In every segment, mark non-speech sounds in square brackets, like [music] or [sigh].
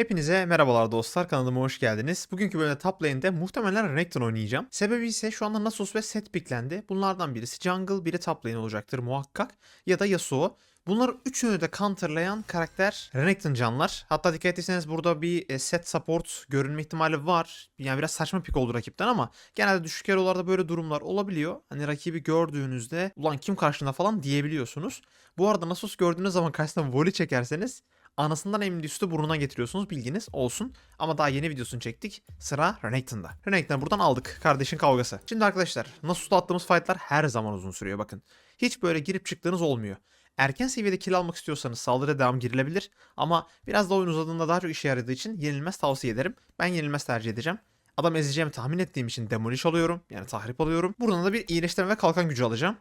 Hepinize merhabalar dostlar kanalıma hoş geldiniz. Bugünkü bölümde top lane'de muhtemelen Renekton oynayacağım. Sebebi ise şu anda Nasus ve Set picklendi. Bunlardan birisi jungle, biri top lane olacaktır muhakkak. Ya da Yasuo. Bunları üçünü de counterlayan karakter Renekton canlar. Hatta dikkat etseniz burada bir e, set support görünme ihtimali var. Yani biraz saçma pick oldu rakipten ama genelde düşük elolarda böyle durumlar olabiliyor. Hani rakibi gördüğünüzde ulan kim karşında falan diyebiliyorsunuz. Bu arada Nasus gördüğünüz zaman karşısına volley çekerseniz anasından emdiği sütü burnuna getiriyorsunuz bilginiz olsun. Ama daha yeni videosunu çektik. Sıra Renekton'da. Renekton'u buradan aldık. Kardeşin kavgası. Şimdi arkadaşlar Nasus'ta attığımız fightlar her zaman uzun sürüyor bakın. Hiç böyle girip çıktığınız olmuyor. Erken seviyede kill almak istiyorsanız saldırıya devam girilebilir. Ama biraz da oyun uzadığında daha çok işe yaradığı için yenilmez tavsiye ederim. Ben yenilmez tercih edeceğim. Adam ezeceğimi tahmin ettiğim için demolish alıyorum. Yani tahrip alıyorum. Buradan da bir iyileştirme ve kalkan gücü alacağım.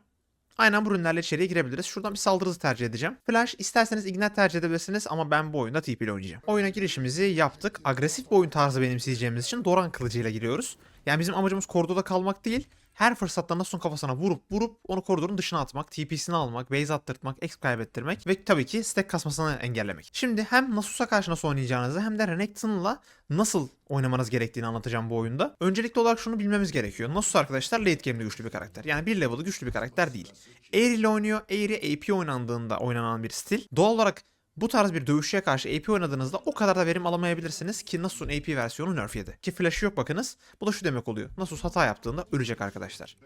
Aynen bu ürünlerle içeriye girebiliriz. Şuradan bir saldırı tercih edeceğim. Flash isterseniz Ignite tercih edebilirsiniz ama ben bu oyunda TP ile oynayacağım. Oyuna girişimizi yaptık. Agresif bir oyun tarzı benimseyeceğimiz için Doran kılıcıyla giriyoruz. Yani bizim amacımız koridorda kalmak değil. Her fırsatta Nasus'un kafasına vurup vurup onu koridorun dışına atmak, TP'sini almak, base attırtmak, X kaybettirmek ve tabii ki stack kasmasını engellemek. Şimdi hem Nasus'a karşı nasıl oynayacağınızı hem de Renekton'la nasıl oynamanız gerektiğini anlatacağım bu oyunda. Öncelikli olarak şunu bilmemiz gerekiyor. Nasus arkadaşlar late game'de güçlü bir karakter. Yani bir level'ı güçlü bir karakter değil. Air ile oynuyor. Air'i AP oynandığında oynanan bir stil. Doğal olarak bu tarz bir dövüşçüye karşı AP oynadığınızda o kadar da verim alamayabilirsiniz ki Nasus'un AP versiyonu nerf yedi. Ki flash'ı yok bakınız. Bu da şu demek oluyor. Nasus hata yaptığında ölecek arkadaşlar.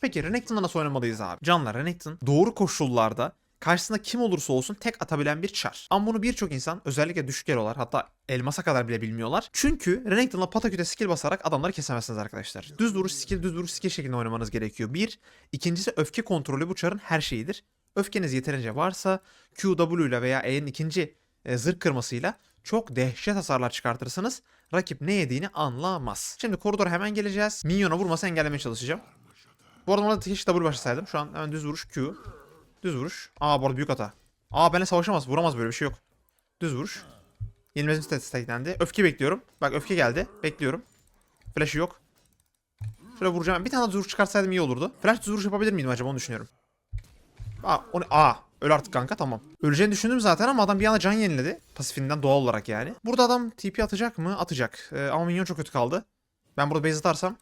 Peki Renekton'da nasıl oynamalıyız abi? Canlar Renekton doğru koşullarda karşısında kim olursa olsun tek atabilen bir çar. Ama bunu birçok insan özellikle düşük elolar hatta elmasa kadar bile bilmiyorlar. Çünkü Renekton'la pataküte skill basarak adamları kesemezsiniz arkadaşlar. Düz vuruş skill düz vuruş skill şeklinde oynamanız gerekiyor. Bir. İkincisi öfke kontrolü bu çarın her şeyidir. Öfkeniz yeterince varsa QW ile veya E'nin ikinci e, zırh kırmasıyla çok dehşet hasarlar çıkartırsınız. Rakip ne yediğini anlamaz. Şimdi koridora hemen geleceğiz. Minyona vurması engellemeye çalışacağım. Bu arada orada keşke W başlasaydım. Şu an hemen düz vuruş Q. Düz vuruş. Aa bu arada büyük hata. Aa benimle savaşamaz. Vuramaz böyle bir şey yok. Düz vuruş. Yenilmezin statistiklendi. Öfke bekliyorum. Bak öfke geldi. Bekliyorum. Flash'ı yok. Şöyle vuracağım. Bir tane düz vuruş çıkartsaydım iyi olurdu. Flash düz vuruş yapabilir miydim acaba onu düşünüyorum. Aa, o ne? Aa, öl artık kanka tamam. Öleceğini düşündüm zaten ama adam bir anda can yeniledi. Pasifinden doğal olarak yani. Burada adam TP atacak mı? Atacak. Ee, ama minyon çok kötü kaldı. Ben burada base atarsam.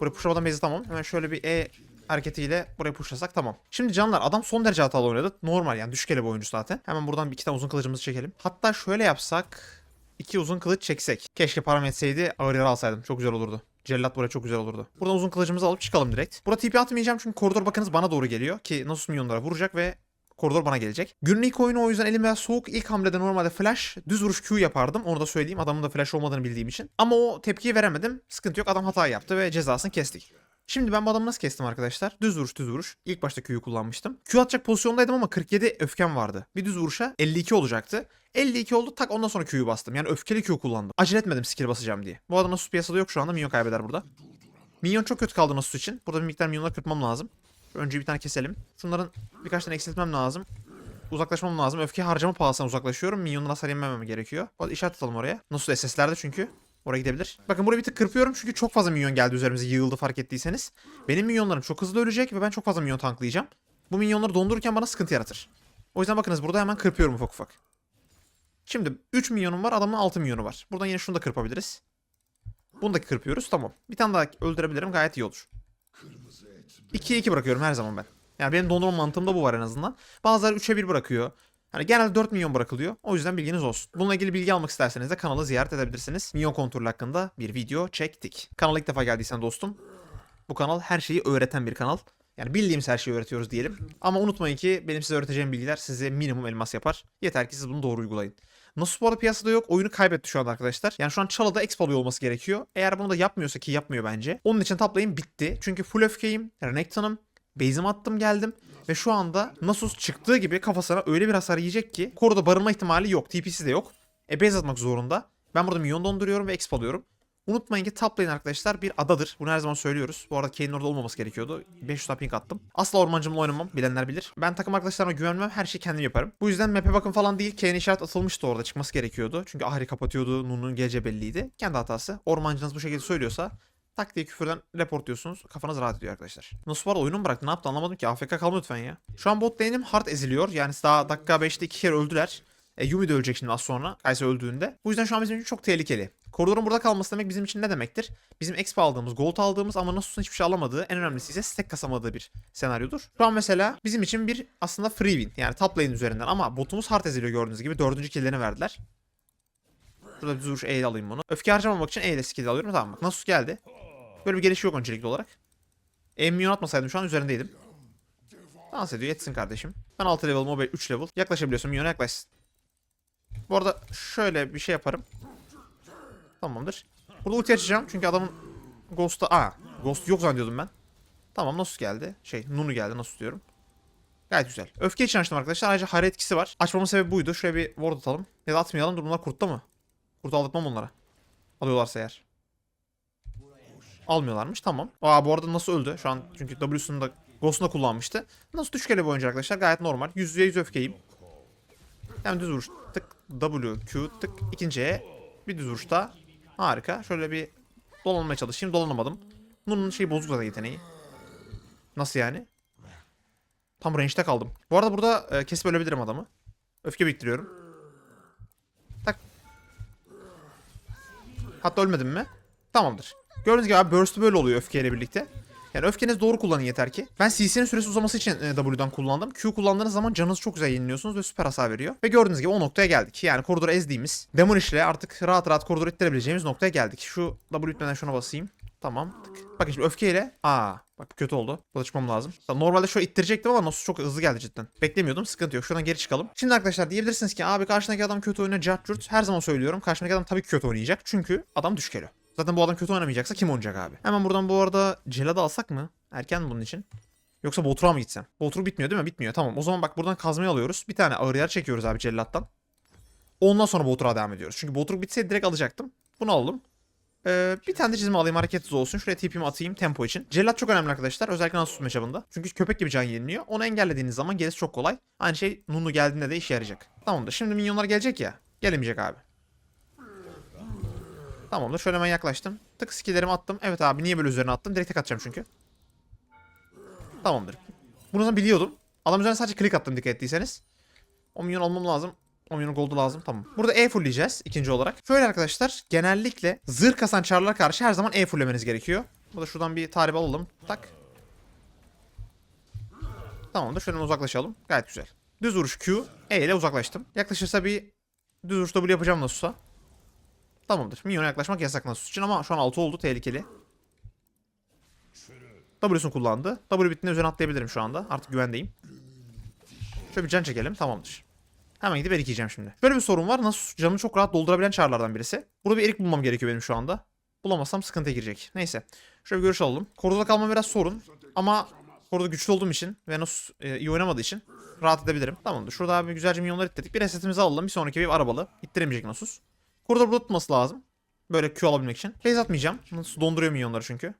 Buraya pushlamadan base atamam. Hemen şöyle bir E hareketiyle buraya pushlasak tamam. Şimdi canlar adam son derece hatalı oynadı. Normal yani düşük ele bir oyuncu zaten. Hemen buradan bir iki tane uzun kılıcımızı çekelim. Hatta şöyle yapsak. iki uzun kılıç çeksek. Keşke param etseydi ağır yara alsaydım. Çok güzel olurdu. Cellat buraya çok güzel olurdu. Buradan uzun kılıcımızı alıp çıkalım direkt. Burada TP atmayacağım çünkü koridor bakınız bana doğru geliyor. Ki Nasus minyonlara vuracak ve koridor bana gelecek. Günün ilk oyunu o yüzden elim soğuk. İlk hamlede normalde flash, düz vuruş Q yapardım. Onu da söyleyeyim adamın da flash olmadığını bildiğim için. Ama o tepkiyi veremedim. Sıkıntı yok adam hata yaptı ve cezasını kestik. Şimdi ben bu adamı nasıl kestim arkadaşlar? Düz vuruş düz vuruş. İlk başta Q'yu kullanmıştım. Q atacak pozisyondaydım ama 47 öfkem vardı. Bir düz vuruşa 52 olacaktı. 52 oldu tak ondan sonra Q'yu bastım. Yani öfkeli Q kullandım. Acele etmedim skill basacağım diye. Bu adam Nasus piyasada yok şu anda. Minyon kaybeder burada. Minyon çok kötü kaldı Nasus için. Burada bir miktar minyonları kırpmam lazım. Önce bir tane keselim. Şunların birkaç tane eksiltmem lazım. Uzaklaşmam lazım. Öfke harcama pahasına uzaklaşıyorum. Minyonlara hasar yememem gerekiyor. Arada işaret atalım oraya. Nasus SS'lerde çünkü. Oraya gidebilir. Bakın buraya bir tık kırpıyorum çünkü çok fazla minyon geldi üzerimize yığıldı fark ettiyseniz. Benim minyonlarım çok hızlı ölecek ve ben çok fazla minyon tanklayacağım. Bu minyonları dondururken bana sıkıntı yaratır. O yüzden bakınız burada hemen kırpıyorum ufak ufak. Şimdi 3 milyonum var adamın 6 milyonu var. Buradan yine şunu da kırpabiliriz. Bunu da kırpıyoruz tamam. Bir tane daha öldürebilirim gayet iyi olur. 2'ye 2 bırakıyorum her zaman ben. Yani benim dondurma mantığımda bu var en azından. Bazıları 3'e 1 bırakıyor. Hani genelde 4 milyon bırakılıyor. O yüzden bilginiz olsun. Bununla ilgili bilgi almak isterseniz de kanalı ziyaret edebilirsiniz. Milyon kontrolü hakkında bir video çektik. Kanala ilk defa geldiysen dostum. Bu kanal her şeyi öğreten bir kanal. Yani bildiğimiz her şeyi öğretiyoruz diyelim. Ama unutmayın ki benim size öğreteceğim bilgiler size minimum elmas yapar. Yeter ki siz bunu doğru uygulayın. Nasus bu arada piyasada yok. Oyunu kaybetti şu anda arkadaşlar. Yani şu an Çalı'da expo alıyor olması gerekiyor. Eğer bunu da yapmıyorsa ki yapmıyor bence. Onun için top lane bitti. Çünkü full öfkeyim. Renekton'um. Base'imi attım geldim. Ve şu anda Nasus çıktığı gibi kafasına öyle bir hasar yiyecek ki koruda barınma ihtimali yok. TP'si de yok. E base atmak zorunda. Ben burada minyon donduruyorum ve exp alıyorum. Unutmayın ki top lane arkadaşlar bir adadır. Bunu her zaman söylüyoruz. Bu arada Kane'in orada olmaması gerekiyordu. 500 ping attım. Asla ormancımla oynamam. Bilenler bilir. Ben takım arkadaşlarıma güvenmem. Her şeyi kendim yaparım. Bu yüzden map'e bakın falan değil. Kane işaret atılmıştı orada. Çıkması gerekiyordu. Çünkü Ahri kapatıyordu. Nun'un geleceği belliydi. Kendi hatası. Ormancınız bu şekilde söylüyorsa tak diye küfürden report diyorsunuz. Kafanız rahat ediyor arkadaşlar. Nasıl var oyunu mu bıraktı? Ne yaptı anlamadım ki. AFK kalma lütfen ya. Şu an bot lane'im hard eziliyor. Yani daha dakika 5'te 2 kere öldüler. E, Yumi de ölecek şimdi az sonra. Kaysa öldüğünde. Bu yüzden şu an bizim için çok tehlikeli. Koridorun burada kalması demek bizim için ne demektir? Bizim exp aldığımız, gold aldığımız ama Nasus'un hiçbir şey alamadığı, en önemlisi ise stack kasamadığı bir senaryodur. Şu an mesela bizim için bir aslında free win. Yani top lane üzerinden ama botumuz hard eziliyor gördüğünüz gibi. Dördüncü killlerini verdiler. Şurada bir duruş E alayım bunu. Öfke harcamamak için E ile skill alıyorum. Tamam bak Nasus geldi. Böyle bir geliş yok öncelikli olarak. E minyon atmasaydım şu an üzerindeydim. Dans ediyor yetsin kardeşim. Ben 6 level, Mobile 3 level. Yaklaşabiliyorsun minyona yaklaşsın. Bu arada şöyle bir şey yaparım. Tamamdır. Burada ulti açacağım çünkü adamın Ghost'a... Aa Ghost yok zannediyordum ben. Tamam Nasus geldi. Şey Nunu geldi Nasus diyorum. Gayet güzel. Öfke için açtım arkadaşlar. Ayrıca hara etkisi var. Açmamın sebebi buydu. Şuraya bir ward atalım. Ya da atmayalım. Dur bunlar kurtta mı? Kurt aldırtmam onlara. Alıyorlarsa eğer. Almıyorlarmış tamam. Aa bu arada nasıl öldü? Şu an çünkü W'sunu da Ghost'unu kullanmıştı. Nasıl üç kere boyunca arkadaşlar gayet normal. Yüz yüze yüz öfkeyim. Hem düz vuruş tık W Q tık ikinciye bir düz vuruş daha. Harika. Şöyle bir dolanmaya çalışayım. Dolanamadım. Bunun şeyi bozuk zaten yeteneği. Nasıl yani? Tam range'de kaldım. Bu arada burada e, kesip ölebilirim adamı. Öfke biriktiriyorum. Hatta ölmedim mi? Tamamdır. Gördüğünüz gibi abi burst'ü böyle oluyor öfkeyle birlikte. Yani öfkenizi doğru kullanın yeter ki. Ben CC'nin süresi uzaması için e, W'dan kullandım. Q kullandığınız zaman canınızı çok güzel yeniliyorsunuz ve süper hasar veriyor. Ve gördüğünüz gibi o noktaya geldik. Yani koridoru ezdiğimiz, Demolish ile artık rahat rahat koridoru ittirebileceğimiz noktaya geldik. Şu W şuna basayım. Tamam. Bakın şimdi öfkeyle. Aa bak kötü oldu. Çıkmam lazım. Normalde şöyle ittirecektim ama nasıl çok hızlı geldi cidden. Beklemiyordum. Sıkıntı yok. Şuradan geri çıkalım. Şimdi arkadaşlar diyebilirsiniz ki abi karşındaki adam kötü oynuyor. Cart. Her zaman söylüyorum. Karşındaki adam tabii kötü oynayacak. Çünkü adam düşük elo. Zaten bu adam kötü oynamayacaksa kim oynayacak abi? Hemen buradan bu arada Celad'ı alsak mı? Erken bunun için? Yoksa Botur'a mı gitsem? Botur bitmiyor değil mi? Bitmiyor. Tamam. O zaman bak buradan kazmayı alıyoruz. Bir tane ağır yer çekiyoruz abi Cellat'tan. Ondan sonra Botur'a devam ediyoruz. Çünkü Botur bitseydi direkt alacaktım. Bunu alalım. Ee, bir tane de çizme alayım hareketsiz olsun. Şuraya TP'mi atayım tempo için. Cellat çok önemli arkadaşlar. Özellikle Nasus matchup'ında. Çünkü köpek gibi can yeniliyor. Onu engellediğiniz zaman gerisi çok kolay. Aynı şey Nunu geldiğinde de işe yarayacak. Tamamdır. Şimdi minyonlar gelecek ya. Gelemeyecek abi. Tamamdır. Şöyle hemen yaklaştım. Tık skillerimi attım. Evet abi niye böyle üzerine attım? Direkt tek atacağım çünkü. Tamamdır. Bunu da biliyordum. Adam üzerine sadece klik attım dikkat ettiyseniz. 10 milyon almam lazım. 10 milyon gold'u lazım tamam. Burada E fullleyeceğiz ikinci olarak. Şöyle arkadaşlar genellikle zırh kasan çarlara karşı her zaman E fulllemeniz gerekiyor. Burada şuradan bir tarih alalım. Tak. Tamamdır. Şöyle uzaklaşalım. Gayet güzel. Düz vuruş Q. E ile uzaklaştım. Yaklaşırsa bir düz vuruş W yapacağım Nasus'a. Tamamdır. Minyona yaklaşmak yasak Nasus için ama şu an 6 oldu. Tehlikeli. W'sunu kullandı. W bittiğinde üzerine atlayabilirim şu anda. Artık güvendeyim. Şöyle bir can çekelim. Tamamdır. Hemen gidip erik yiyeceğim şimdi. Böyle bir sorun var. Nasus canını çok rahat doldurabilen çarlardan birisi. Burada bir erik bulmam gerekiyor benim şu anda. Bulamazsam sıkıntıya girecek. Neyse. Şöyle bir görüş alalım. Koruda kalmam biraz sorun. Ama koruda güçlü olduğum için ve Nasus e, iyi oynamadığı için rahat edebilirim. Tamamdır. Şurada abi güzelce minyonlar ittirdik. Bir resetimizi alalım. Bir sonraki bir arabalı. İttiremeyecek Nasus. Koridor burada tutması lazım. Böyle Q alabilmek için. Base atmayacağım. Nasus donduruyor minyonları çünkü.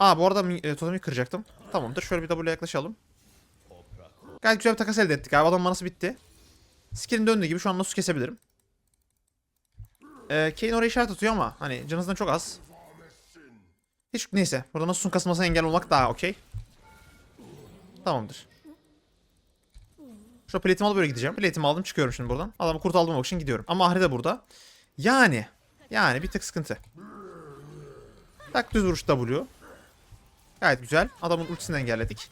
Aa bu arada e, totemi kıracaktım. Tamamdır. Şöyle bir W'ye yaklaşalım. Gayet güzel bir takas elde ettik abi. Adam manası bitti. Skill'in döndüğü gibi şu an Nasus kesebilirim. Ee, Kane oraya işaret atıyor ama hani canınızdan çok az. Hiç neyse. Burada Nasus'un kasılmasına engel olmak daha okey. Tamamdır. Şu plate'imi alıp böyle gideceğim. Plate'imi aldım çıkıyorum şimdi buradan. Adamı kurt aldırmak için gidiyorum. Ama Ahri de burada. Yani. Yani bir tık sıkıntı. Tak düz vuruş W. Gayet güzel. Adamın ultisini engelledik.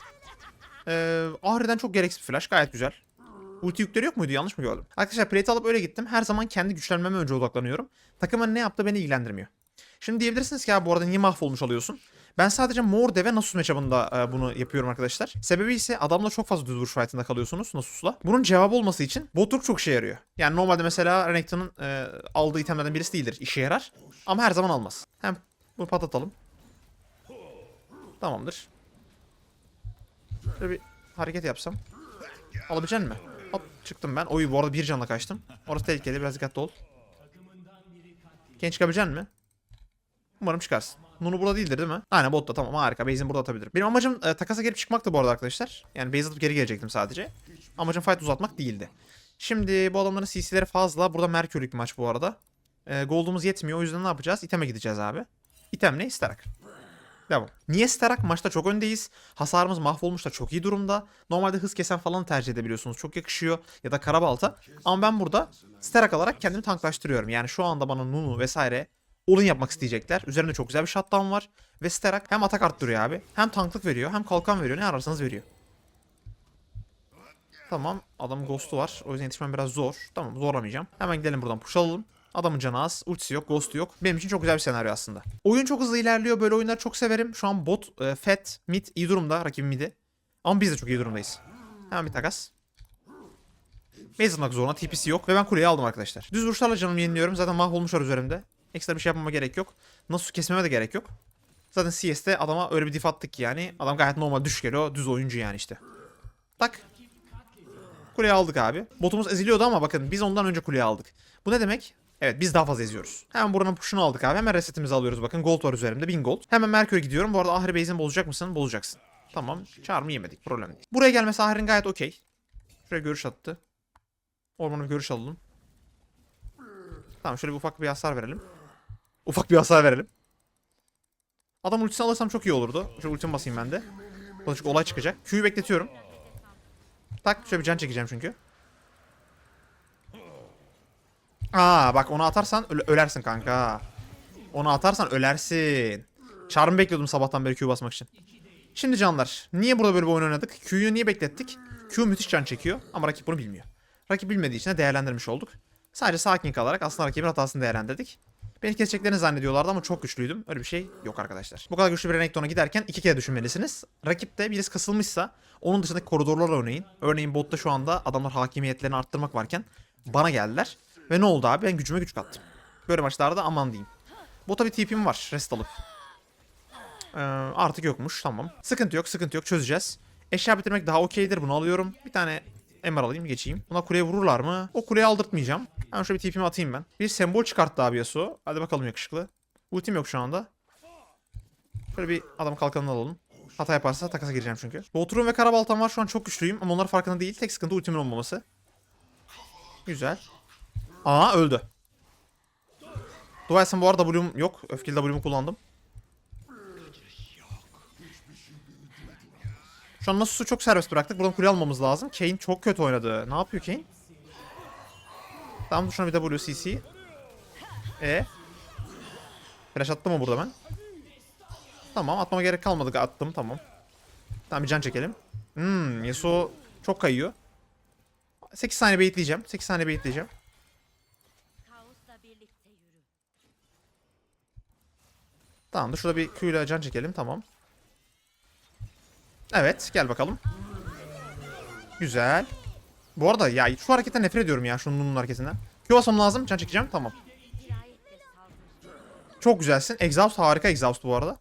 Ee, Ahri'den çok gereksiz bir flash. Gayet güzel. Ulti yükleri yok muydu? Yanlış mı gördüm? Arkadaşlar plate alıp öyle gittim. Her zaman kendi güçlenmeme önce odaklanıyorum. Takımın ne yaptığı beni ilgilendirmiyor. Şimdi diyebilirsiniz ki ya bu arada niye mahvolmuş oluyorsun? Ben sadece Morde ve Nasus matchup'ında e, bunu yapıyorum arkadaşlar. Sebebi ise adamla çok fazla düz vuruş fight'ında kalıyorsunuz Nasus'la. Bunun cevabı olması için Botruk çok işe yarıyor. Yani normalde mesela Renekton'un e, aldığı itemlerden birisi değildir. İşe yarar. Ama her zaman almaz. Hem bunu patlatalım. Tamamdır. Şöyle bir hareket yapsam. Alabilecek mi? Hop çıktım ben. Oy bu arada bir canla kaçtım. Orası tehlikeli biraz dikkatli ol. Genç çıkabilecek mi? Umarım çıkarsın. Nunu burada değildir değil mi? Aynen botta tamam harika. Base'in burada atabilirim. Benim amacım e, takasa gelip çıkmaktı bu arada arkadaşlar. Yani base atıp geri gelecektim sadece. Amacım fight uzatmak değildi. Şimdi bu adamların CC'leri fazla. Burada Merkürlük maç bu arada. E, gold'umuz yetmiyor. O yüzden ne yapacağız? İtem'e gideceğiz abi. İtem ne? İsterak. Devam. Niye Sterak maçta çok öndeyiz. Hasarımız mahvolmuş da çok iyi durumda. Normalde hız kesen falan tercih edebiliyorsunuz. Çok yakışıyor. Ya da karabalta. Ama ben burada Sterak alarak kendimi tanklaştırıyorum. Yani şu anda bana Nunu vesaire olun yapmak isteyecekler. Üzerinde çok güzel bir shutdown var. Ve Sterak hem atak arttırıyor abi. Hem tanklık veriyor. Hem kalkan veriyor. Ne ararsanız veriyor. Tamam. Adamın ghost'u var. O yüzden yetişmem biraz zor. Tamam zorlamayacağım. Hemen gidelim buradan push alalım. Adamın canı az. Ultisi yok. Ghost'u yok. Benim için çok güzel bir senaryo aslında. Oyun çok hızlı ilerliyor. Böyle oyunları çok severim. Şu an bot, e, Fat, mid iyi durumda. Rakibim mid'i. Ama biz de çok iyi durumdayız. Hemen bir takas. Base atmak zorunda. TP'si yok. Ve ben kuleyi aldım arkadaşlar. Düz vuruşlarla canımı yeniliyorum. Zaten mahvolmuşlar üzerimde. Ekstra bir şey yapmama gerek yok. Nasıl kesmeme de gerek yok. Zaten CS'de adama öyle bir diff attık ki yani. Adam gayet normal düş geliyor. Düz oyuncu yani işte. Tak. Kuleyi aldık abi. Botumuz eziliyordu ama bakın biz ondan önce kuleyi aldık. Bu ne demek? Evet biz daha fazla eziyoruz. Hemen buranın push'unu aldık abi. Hemen resetimizi alıyoruz bakın. Gold var üzerimde. 1000 gold. Hemen Merkür'e gidiyorum. Bu arada Ahri Base'ini bozacak mısın? Bozacaksın. Tamam. Çağrımı yemedik. Problem değil. Buraya gelmesi Ahri'nin gayet okey. Şuraya görüş attı. Ormana bir görüş alalım. Tamam şöyle bir ufak bir hasar verelim. Ufak bir hasar verelim. Adam ultisini alırsam çok iyi olurdu. Şöyle ultimi basayım ben de. Çünkü olay çıkacak. Q'yu bekletiyorum. Tak şöyle bir can çekeceğim çünkü. Aa bak onu atarsan öle- ölersin kanka. Onu atarsan ölersin. Charm bekliyordum sabahtan beri Q basmak için. Şimdi canlar niye burada böyle bir oyun oynadık? Q'yu niye beklettik? Q müthiş can çekiyor ama rakip bunu bilmiyor. Rakip bilmediği için de değerlendirmiş olduk. Sadece sakin kalarak aslında rakibin hatasını değerlendirdik. Beni keseceklerini zannediyorlardı ama çok güçlüydüm. Öyle bir şey yok arkadaşlar. Bu kadar güçlü bir Renekton'a giderken iki kere düşünmelisiniz. Rakipte birisi kasılmışsa onun dışındaki koridorlarla oynayın. Örneğin botta şu anda adamlar hakimiyetlerini arttırmak varken bana geldiler. Ve ne oldu abi? Ben gücüme güç kattım. Böyle maçlarda aman diyeyim. Bota bir TP'm var. Rest alıp. Ee, artık yokmuş. Tamam. Sıkıntı yok. Sıkıntı yok. Çözeceğiz. Eşya bitirmek daha okeydir. Bunu alıyorum. Bir tane MR alayım geçeyim. Buna kuleye vururlar mı? O kuleye aldırtmayacağım. Hemen şöyle bir TP'mi atayım ben. Bir sembol çıkarttı abi Yasuo. Hadi bakalım yakışıklı. Ultim yok şu anda. Şöyle bir adam kalkanını alalım. Hata yaparsa takasa gireceğim çünkü. Botrum ve Karabaltam var şu an çok güçlüyüm ama onlar farkında değil. Tek sıkıntı ultimin olmaması. Güzel. Aa öldü. Dua etsin bu arada W'm yok. Öfkeli W'mu kullandım. Şu an Nasus'u çok serbest bıraktık. Buradan kule almamız lazım. Kane çok kötü oynadı. Ne yapıyor Kane? Tamam dur şuna bir WCC. E. Flash attım mı burada ben? Tamam atmama gerek kalmadı. Attım tamam. Tamam bir can çekelim. Hmm Yasuo çok kayıyor. 8 saniye bekleyeceğim. 8 saniye bekleyeceğim. Tamam da şurada bir Q ile can çekelim tamam. Evet gel bakalım. Güzel. Bu arada ya şu hareketten nefret ediyorum ya şunun hareketinden. Q basmam lazım can çekeceğim tamam. Çok güzelsin. Exhaust harika exhaust bu arada.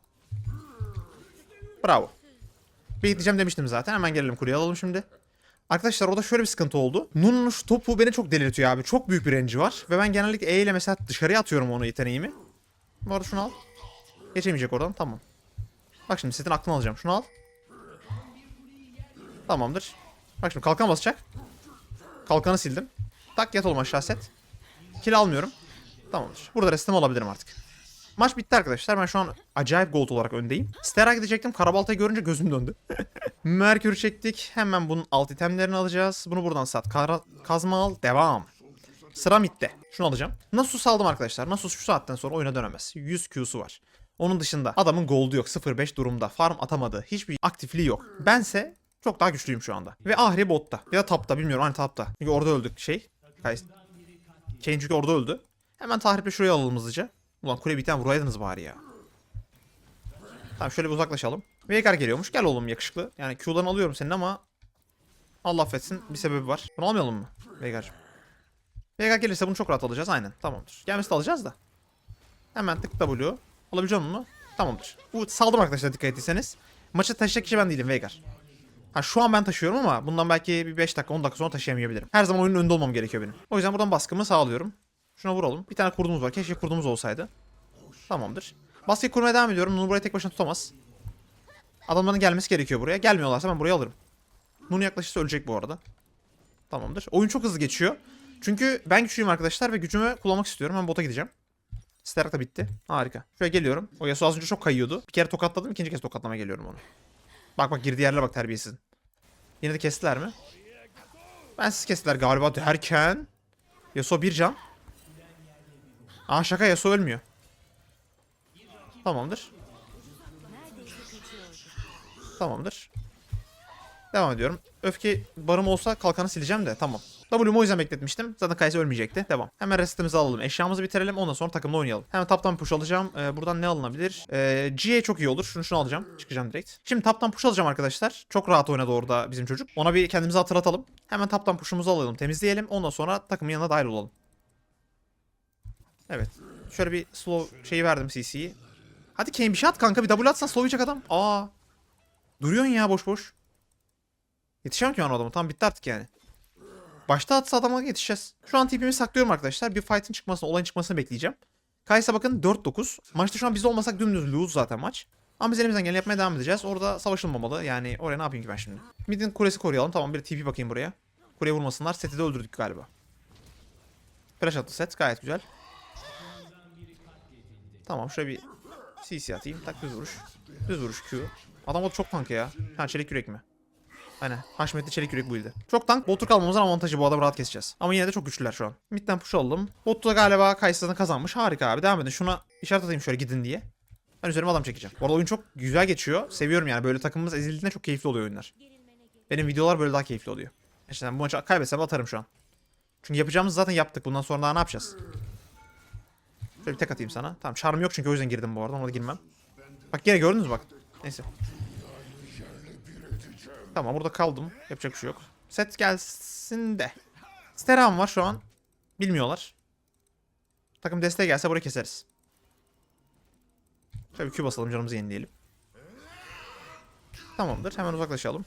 Bravo. Bekleyeceğim demiştim zaten. Hemen gelelim kuleye alalım şimdi. Arkadaşlar orada şöyle bir sıkıntı oldu. Nunu'nun şu topu beni çok delirtiyor abi. Çok büyük bir range'i var. Ve ben genellikle E ile mesela dışarıya atıyorum onu yeteneğimi. Bu arada şunu al. Geçemeyecek oradan. Tamam. Bak şimdi setin aklını alacağım. Şunu al. Tamamdır. Bak şimdi kalkan basacak. Kalkanı sildim. Tak yat oğlum aşağı set. Kill almıyorum. Tamamdır. Burada restim alabilirim artık. Maç bitti arkadaşlar. Ben şu an acayip gold olarak öndeyim. Stera gidecektim. Karabaltayı görünce gözüm döndü. [laughs] Merkür çektik. Hemen bunun alt itemlerini alacağız. Bunu buradan sat. Kara, kazma al. Devam. Sıra midde. Şunu alacağım. Nasus aldım arkadaşlar. Nasus şu saatten sonra oyuna dönemez. 100 Q'su var. Onun dışında adamın gold'u yok. 0-5 durumda. Farm atamadı. Hiçbir aktifliği yok. Bense çok daha güçlüyüm şu anda. Ve Ahri botta. Ya da tapta bilmiyorum. Hani tapta. Çünkü orada öldük şey. Kays- Kane çünkü orada öldü. Hemen tahriple şuraya alalım hızlıca. Ulan kule biten vuraydınız bari ya. Tamam şöyle bir uzaklaşalım. Veigar geliyormuş. Gel oğlum yakışıklı. Yani Q'larını alıyorum senin ama Allah affetsin bir sebebi var. Bunu almayalım mı Veigar'cığım? Veigar gelirse bunu çok rahat alacağız. Aynen tamamdır. Gelmesi de alacağız da. Hemen tık W. Alabileceğim mi? Tamamdır. Bu saldım arkadaşlar dikkat ettiyseniz. Maçı taşıyacak kişi ben değilim Veigar. Ha şu an ben taşıyorum ama bundan belki bir 5 dakika 10 dakika sonra taşıyamayabilirim. Her zaman oyunun önünde olmam gerekiyor benim. O yüzden buradan baskımı sağlıyorum. Şuna vuralım. Bir tane kurdumuz var. Keşke kurdumuz olsaydı. Tamamdır. Baskıyı kurmaya devam ediyorum. Nunu burayı tek başına tutamaz. Adamların gelmesi gerekiyor buraya. Gelmiyorlarsa ben burayı alırım. Nunu yaklaşırsa ölecek bu arada. Tamamdır. Oyun çok hızlı geçiyor. Çünkü ben güçlüyüm arkadaşlar ve gücümü kullanmak istiyorum. Ben bota gideceğim. Sterak da bitti. Harika. Şöyle geliyorum. O Yasuo az önce çok kayıyordu. Bir kere tokatladım. ikinci kez tokatlama geliyorum onu. Bak bak girdiği yerlere bak terbiyesiz. Yine de kestiler mi? Ben siz kestiler galiba derken. Yasuo bir can. Aa şaka Yasuo ölmüyor. Tamamdır. Tamamdır. Devam ediyorum. Öfke barım olsa kalkanı sileceğim de tamam. W'mu o yüzden bekletmiştim. Zaten Kayse ölmeyecekti. Devam. Hemen resetimizi alalım. Eşyamızı bitirelim. Ondan sonra takımla oynayalım. Hemen taptan push alacağım. Ee, buradan ne alınabilir? Ee, GA çok iyi olur. Şunu şunu alacağım. Çıkacağım direkt. Şimdi taptan push alacağım arkadaşlar. Çok rahat oynadı orada bizim çocuk. Ona bir kendimizi hatırlatalım. Hemen taptan push'umuzu alalım. Temizleyelim. Ondan sonra takımın yanına dahil olalım. Evet. Şöyle bir slow şeyi verdim CC'yi. Hadi Kane bir şey at kanka. Bir W atsan slow yiyecek adam. Aa. Duruyorsun ya boş boş. Yetişemem ki ben adamı. Tamam bitti artık yani. Başta atsa adama yetişeceğiz. Şu an tipimi saklıyorum arkadaşlar. Bir fight'in çıkmasını, olayın çıkmasını bekleyeceğim. Kaysa bakın 4-9. Maçta şu an biz olmasak dümdüz lose zaten maç. Ama biz elimizden geleni yapmaya devam edeceğiz. Orada savaşılmamalı. Yani oraya ne yapayım ki ben şimdi? Mid'in kulesi koruyalım. Tamam bir TP bakayım buraya. Kuleye vurmasınlar. Seti de öldürdük galiba. Flash attı set. Gayet güzel. Tamam şöyle bir CC atayım. Tak düz vuruş. Düz vuruş Q. Adam o çok tank ya. Ha çelik yürek mi? Aynen. Haşmetli çelik yürek build'i. Çok tank. Botu kalmamızın avantajı bu adamı rahat keseceğiz. Ama yine de çok güçlüler şu an. Mid'den push aldım. Botu da galiba Kaysa'dan kazanmış. Harika abi. Devam edin. Şuna işaret atayım şöyle gidin diye. Ben üzerime adam çekeceğim. Bu arada oyun çok güzel geçiyor. Seviyorum yani. Böyle takımımız ezildiğinde çok keyifli oluyor oyunlar. Benim videolar böyle daha keyifli oluyor. İşte bu maçı kaybetsem atarım şu an. Çünkü yapacağımızı zaten yaptık. Bundan sonra daha ne yapacağız? Şöyle bir tek atayım sana. Tamam çarım yok çünkü o yüzden girdim bu arada. Ona da girmem. Bak gene gördünüz mü bak. Neyse. Tamam burada kaldım. Yapacak bir şey yok. Set gelsin de. Steram var şu an. Bilmiyorlar. Takım desteğe gelse burayı keseriz. Bir Q basalım canımızı yenileyelim. Tamamdır. Hemen uzaklaşalım.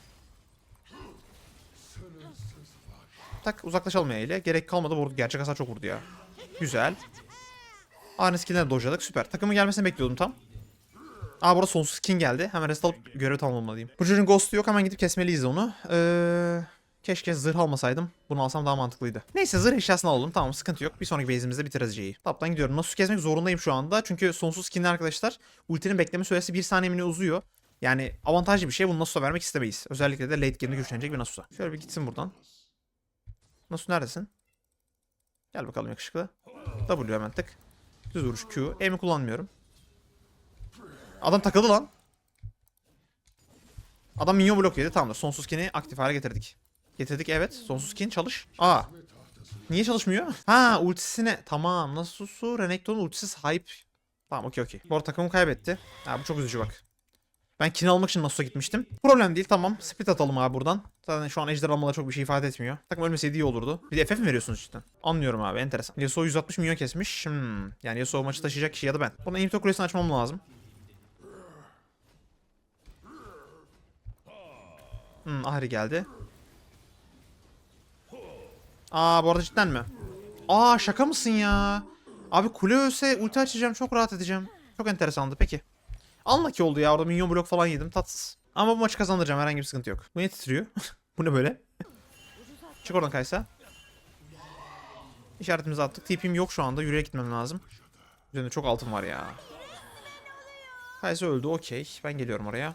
Tak uzaklaşalım ile. Gerek kalmadı. Vurdu. Gerçek hasar çok vurdu ya. Güzel. Aynı skill'den dojladık. Süper. Takımın gelmesini bekliyordum tam. Aa burada sonsuz skin geldi. Hemen rest alıp görev tamamlamalıyım. Bu çocuğun ghost'u yok. Hemen gidip kesmeliyiz onu. Ee, keşke zırh almasaydım. Bunu alsam daha mantıklıydı. Neyse zırh eşyasını alalım. Tamam sıkıntı yok. Bir sonraki base'imizde bitiririz C'yi. Taptan gidiyorum. Nasus kesmek zorundayım şu anda. Çünkü sonsuz skinli arkadaşlar. Ultinin bekleme süresi 1 saniye mi uzuyor. Yani avantajlı bir şey. Bunu Nasus'a vermek istemeyiz. Özellikle de late game'de güçlenecek bir Nasus'a. Şöyle bir gitsin buradan. Nasus neredesin? Gel bakalım yakışıklı. W hemen tık. Düz vuruş Q. Aim'i kullanmıyorum. Adam takıldı lan. Adam minyon blok yedi. Tamamdır. Sonsuz skin'i aktif hale getirdik. Getirdik evet. Sonsuz skin çalış. Aa. Niye çalışmıyor? Ha ultisine. Tamam. Nasıl su? Renekton'un ultisi sahip. Tamam okey okey. Bu arada takımım kaybetti. Ha bu çok üzücü bak. Ben kin almak için Nasus'a gitmiştim. Problem değil tamam. Split atalım abi buradan. Zaten şu an ejder almaları çok bir şey ifade etmiyor. Takım ölmeseydi iyi olurdu. Bir de FF mi veriyorsunuz cidden? Anlıyorum abi enteresan. Yasuo 160 milyon kesmiş. Hmm. Yani Yasuo maçı taşıyacak kişi ya da ben. Buna Inhibito kulesini açmam lazım. Hmm, Ahri geldi. Aa bu arada cidden mi? Aa şaka mısın ya? Abi kule ölse ulti açacağım çok rahat edeceğim. Çok enteresandı peki. Anla ki oldu ya orada minyon blok falan yedim tatsız. Ama bu maçı kazandıracağım herhangi bir sıkıntı yok. Bu ne titriyor? [laughs] bu ne böyle? [laughs] Çık oradan Kaysa. İşaretimizi attık. TP'm yok şu anda. Yürüye gitmem lazım. Üzerinde çok altın var ya. Kaysa öldü okey. Ben geliyorum oraya.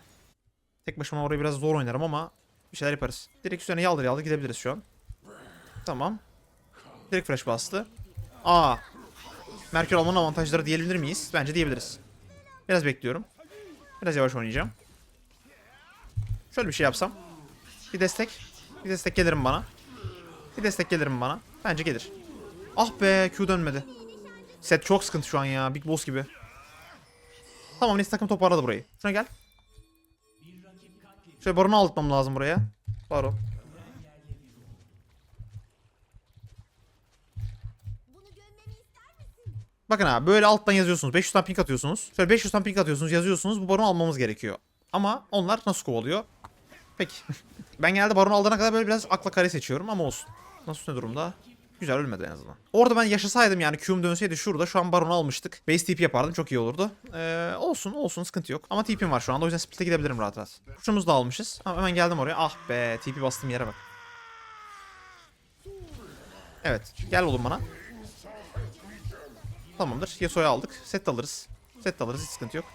Tek başıma orayı biraz zor oynarım ama bir şeyler yaparız. Direkt üzerine yaldır yaldır gidebiliriz şu an. Tamam. Direkt flash bastı. Aa. Merkür almanın avantajları diyebilir miyiz? Bence diyebiliriz. Biraz bekliyorum. Biraz yavaş oynayacağım. Şöyle bir şey yapsam. Bir destek. Bir destek gelirim bana. Bir destek gelirim bana. Bence gelir. Ah be Q dönmedi. Set çok sıkıntı şu an ya. Big Boss gibi. Tamam neyse takım toparladı burayı. Şuna gel. Şöyle baronu aldırmam lazım buraya. Baron. Bakın abi böyle alttan yazıyorsunuz. 500 tane ping atıyorsunuz. Şöyle 500 tane ping atıyorsunuz yazıyorsunuz. Bu baronu almamız gerekiyor. Ama onlar nasıl kovalıyor? Peki. [laughs] ben genelde baron aldığına kadar böyle biraz akla kare seçiyorum ama olsun. Nasıl ne durumda? Güzel ölmedi en azından. Orada ben yaşasaydım yani Q'um dönseydi şurada şu an baronu almıştık. Base TP yapardım çok iyi olurdu. Ee, olsun olsun sıkıntı yok. Ama TP'm var şu anda o yüzden split'e gidebilirim rahat rahat. Kuşumuzu da almışız. Ama hemen geldim oraya. Ah be TP bastığım yere bak. Evet gel oğlum bana. Tamamdır. Yasuo'yu aldık. Set alırız. Set alırız. Hiç sıkıntı yok.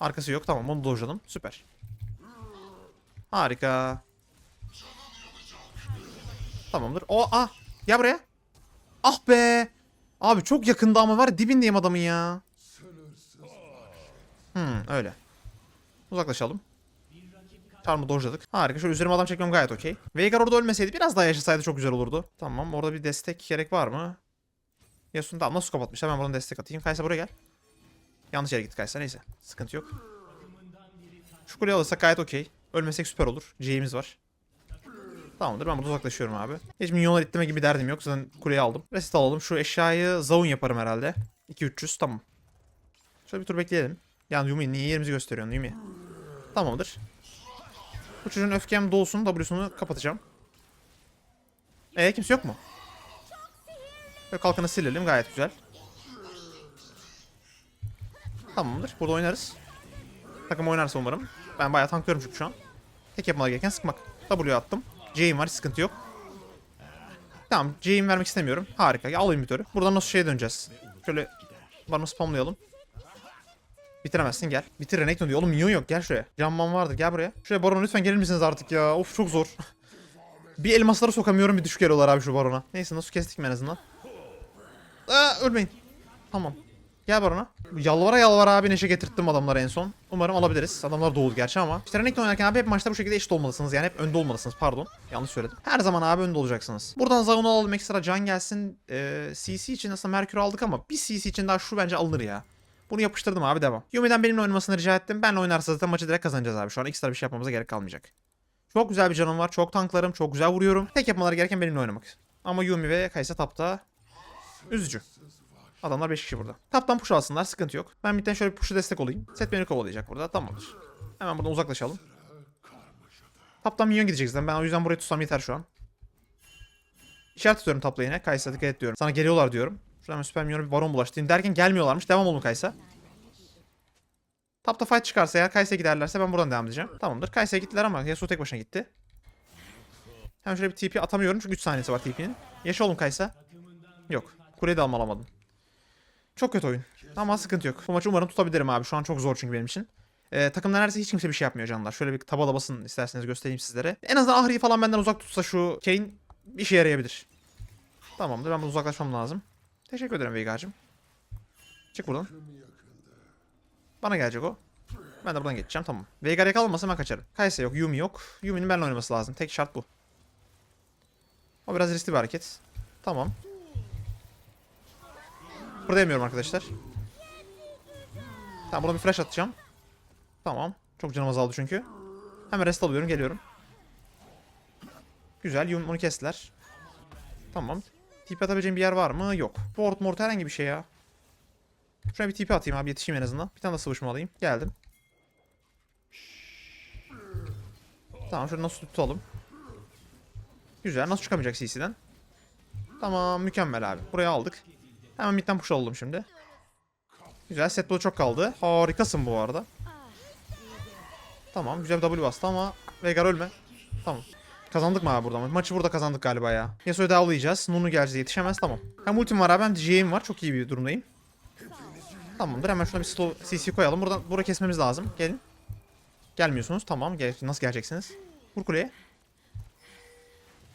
Arkası yok. Tamam onu dojladım. Süper. Harika. Tamamdır. O ah. Gel buraya. Ah be. Abi çok yakında ama var dibindeyim adamın ya. Hmm öyle. Uzaklaşalım. Charm'ı dojladık. Harika. Şöyle üzerime adam çekmem gayet okey. Veigar orada ölmeseydi biraz daha yaşasaydı çok güzel olurdu. Tamam orada bir destek gerek var mı? Yasuo'nu tamam nasıl kapatmış? Hemen buradan destek atayım. Kaysa buraya gel. Yanlış yere gitti Kaysa neyse. Sıkıntı yok. Şu kuleyi alırsak gayet okey. Ölmesek süper olur. J'imiz var. Tamamdır ben burada uzaklaşıyorum abi. Hiç minyonlar itleme gibi derdim yok. Zaten kuleyi aldım. Reset alalım. Şu eşyayı zaun yaparım herhalde. 2-300 tamam. Şöyle bir tur bekleyelim. Yani Yumi niye yerimizi gösteriyorsun Yumi? Tamamdır. Bu çocuğun öfkem dolsun. W'sunu kapatacağım. Ee kimse yok mu? Ve kalkanı silelim gayet güzel. Tamamdır. Burada oynarız. Takım oynarsa umarım. Ben bayağı tanklıyorum çünkü şu an. Tek yapmaları gereken sıkmak. W attım. J'im var sıkıntı yok. Tamam J'im vermek istemiyorum. Harika. Ya, alayım bir törü. Buradan nasıl şeye döneceğiz? Şöyle barını spamlayalım. Bitiremezsin gel. Bitir Renekton diyor. Oğlum minyon yok gel şuraya. Canman vardır gel buraya. Şuraya Baron lütfen gelir misiniz artık ya? Of çok zor. [laughs] bir elmasları sokamıyorum bir düşük geliyorlar abi şu Baron'a. Neyse nasıl kestik mi en azından. Aa, ölmeyin. Tamam. Gel Baron'a. Yalvara yalvara abi neşe getirttim adamlara en son. Umarım alabiliriz. Adamlar doğdu gerçi ama. İşte Renekton oynarken abi hep maçta bu şekilde eşit olmalısınız. Yani hep önde olmalısınız. Pardon. Yanlış söyledim. Her zaman abi önde olacaksınız. Buradan Zaun'u alalım ekstra can gelsin. Ee, CC için aslında Merkür aldık ama bir CC için daha şu bence alınır ya. Bunu yapıştırdım abi devam. Yumi'den benimle oynamasını rica ettim. Benle oynarsa zaten maçı direkt kazanacağız abi. Şu an ekstra bir şey yapmamıza gerek kalmayacak. Çok güzel bir canım var. Çok tanklarım. Çok güzel vuruyorum. Tek yapmaları gereken benimle oynamak. Ama Yumi ve Kaysa tapta üzücü. Adamlar 5 kişi burada. Taptan push alsınlar. Sıkıntı yok. Ben midden şöyle bir push'a destek olayım. Set beni kovalayacak burada. Tamamdır. Hemen buradan uzaklaşalım. Taptan minyon gidecek zaten. Ben o yüzden burayı tutsam yeter şu an. İşaret tutuyorum top lane'e. Kaysa dikkat et diyorum. Sana geliyorlar diyorum. Şuradan süper minyona bir baron bulaştırayım derken gelmiyorlarmış. Devam olun Kaysa. Tapta fight çıkarsa eğer Kaysa'ya giderlerse ben buradan devam edeceğim. Tamamdır. Kaysa'ya gittiler ama Yasuo tek başına gitti. Hemen şöyle bir TP atamıyorum çünkü 3 saniyesi var TP'nin. Yaşa oğlum Kaysa. Yok. Kuleyi de almalamadım. Çok kötü oyun. Ama sıkıntı yok. Bu maçı umarım tutabilirim abi. Şu an çok zor çünkü benim için. Ee, takımdan neredeyse hiç kimse bir şey yapmıyor canlar. Şöyle bir tabela basın isterseniz göstereyim sizlere. En azından Ahri'yi falan benden uzak tutsa şu Kane işe yarayabilir. Tamamdır. Ben bunu uzaklaşmam lazım. Teşekkür ederim Veigar'cığım. Çık buradan. Bana gelecek o. Ben de buradan geçeceğim tamam. Veigar yakalanmasa ben kaçarım. Kaysa yok, Yumi yok. Yumi'nin benimle oynaması lazım. Tek şart bu. O biraz riskli bir hareket. Tamam. Burada yemiyorum arkadaşlar. Tamam buradan bir flash atacağım. Tamam. Çok canım azaldı çünkü. Hemen rest alıyorum geliyorum. Güzel onu kestiler. Tamam. TP atabileceğim bir yer var mı? Yok. Ward mort herhangi bir şey ya. Şuraya bir TP atayım abi yetişeyim en azından. Bir tane de sıvışma alayım. Geldim. Tamam şöyle nasıl tutalım. Güzel nasıl çıkamayacak CC'den. Tamam mükemmel abi. Buraya aldık. Hemen midden push oldum şimdi. Güzel set bloğu çok kaldı. Harikasın bu arada. Tamam güzel bir W bastı ama Veigar ölme. Tamam. Kazandık mı abi burada? Maçı burada kazandık galiba ya. Yasuo'yu da avlayacağız. Nunu geleceğiz yetişemez tamam. Hem ultim var abi hem DJ'im var. Çok iyi bir durumdayım. Tamamdır hemen şuna bir slow CC koyalım. Buradan burayı kesmemiz lazım. Gelin. Gelmiyorsunuz. Tamam. Gel Nasıl geleceksiniz? Vur kuleye.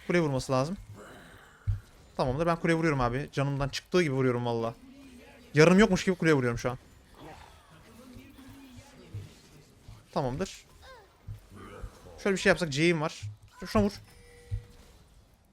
Kuleye vurması lazım. Tamamdır. Ben kuleye vuruyorum abi. Canımdan çıktığı gibi vuruyorum valla. Yarım yokmuş gibi kuleye vuruyorum şu an. Tamamdır. Şöyle bir şey yapsak C'im var. Şuna vur.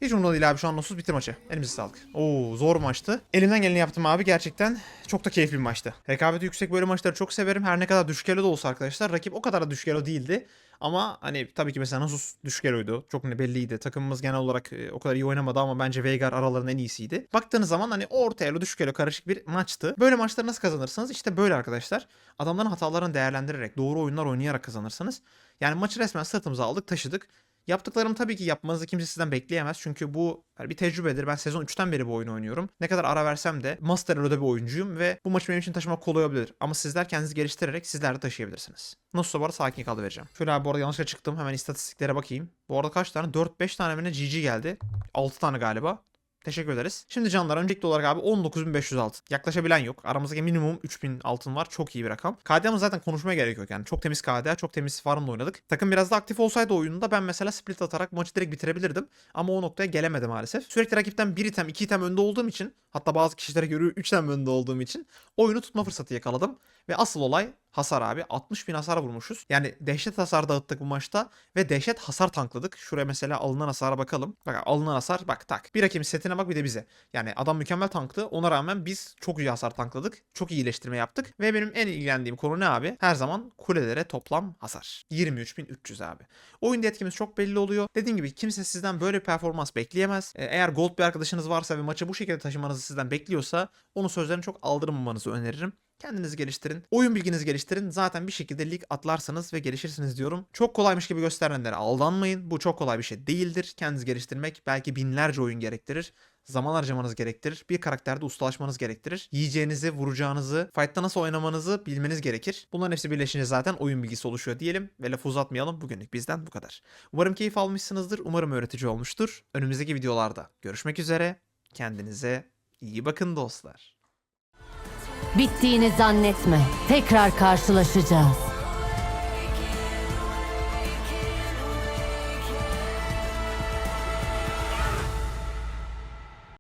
Hiç umurumda değil abi şu an nosuz bitir maçı. Elimize sağlık. Oo zor maçtı. Elimden geleni yaptım abi gerçekten. Çok da keyifli bir maçtı. Rekabeti yüksek böyle maçları çok severim. Her ne kadar düşük elo da olsa arkadaşlar. Rakip o kadar da düşük değildi. Ama hani tabii ki mesela Nasus düşük eloydu. Çok belliydi. Takımımız genel olarak e, o kadar iyi oynamadı ama bence Veigar aralarının en iyisiydi. Baktığınız zaman hani orta elo düşük karışık bir maçtı. Böyle maçları nasıl kazanırsınız? İşte böyle arkadaşlar. Adamların hatalarını değerlendirerek doğru oyunlar oynayarak kazanırsınız. Yani maçı resmen sırtımıza aldık taşıdık. Yaptıklarımı tabii ki yapmanızı kimse sizden bekleyemez. Çünkü bu bir tecrübedir. Ben sezon 3'ten beri bu oyunu oynuyorum. Ne kadar ara versem de Master Elo'da bir oyuncuyum ve bu maçı benim için taşımak kolay olabilir. Ama sizler kendinizi geliştirerek sizler de taşıyabilirsiniz. Nasılsa bu arada sakin kalı vereceğim. Şöyle abi bu arada yanlışlıkla çıktım. Hemen istatistiklere bakayım. Bu arada kaç tane? 4-5 tane mi ne GG geldi. 6 tane galiba. Teşekkür ederiz. Şimdi canlar öncelikli olarak abi 19.500 altın. Yaklaşabilen yok. Aramızdaki minimum 3000 altın var. Çok iyi bir rakam. KDA'mız zaten konuşmaya gerek yok yani. Çok temiz KDA, çok temiz farmla oynadık. Takım biraz da aktif olsaydı oyununda ben mesela split atarak maçı direkt bitirebilirdim. Ama o noktaya gelemedim maalesef. Sürekli rakipten 1 item, 2 item önde olduğum için hatta bazı kişilere göre 3 item önde olduğum için oyunu tutma fırsatı yakaladım. Ve asıl olay hasar abi. 60 bin hasar vurmuşuz. Yani dehşet hasar dağıttık bu maçta ve dehşet hasar tankladık. Şuraya mesela alınan hasara bakalım. Bak alınan hasar bak tak. Bir rakibin setine bak bir de bize. Yani adam mükemmel tanktı. Ona rağmen biz çok iyi hasar tankladık. Çok iyi iyileştirme yaptık. Ve benim en ilgilendiğim konu ne abi? Her zaman kulelere toplam hasar. 23.300 abi. Oyunda etkimiz çok belli oluyor. Dediğim gibi kimse sizden böyle performans bekleyemez. Ee, Eğer gold bir arkadaşınız varsa ve maçı bu şekilde taşımanızı sizden bekliyorsa onun sözlerini çok aldırmamanızı öneririm. Kendinizi geliştirin. Oyun bilginizi geliştirin. Zaten bir şekilde lig atlarsınız ve gelişirsiniz diyorum. Çok kolaymış gibi gösterenlere aldanmayın. Bu çok kolay bir şey değildir. Kendinizi geliştirmek belki binlerce oyun gerektirir. Zaman harcamanız gerektirir. Bir karakterde ustalaşmanız gerektirir. Yiyeceğinizi, vuracağınızı, fight'ta nasıl oynamanızı bilmeniz gerekir. Bunların hepsi birleşince zaten oyun bilgisi oluşuyor diyelim. Ve lafı uzatmayalım. Bugünlük bizden bu kadar. Umarım keyif almışsınızdır. Umarım öğretici olmuştur. Önümüzdeki videolarda görüşmek üzere. Kendinize iyi bakın dostlar. Bittiğini zannetme. Tekrar karşılaşacağız.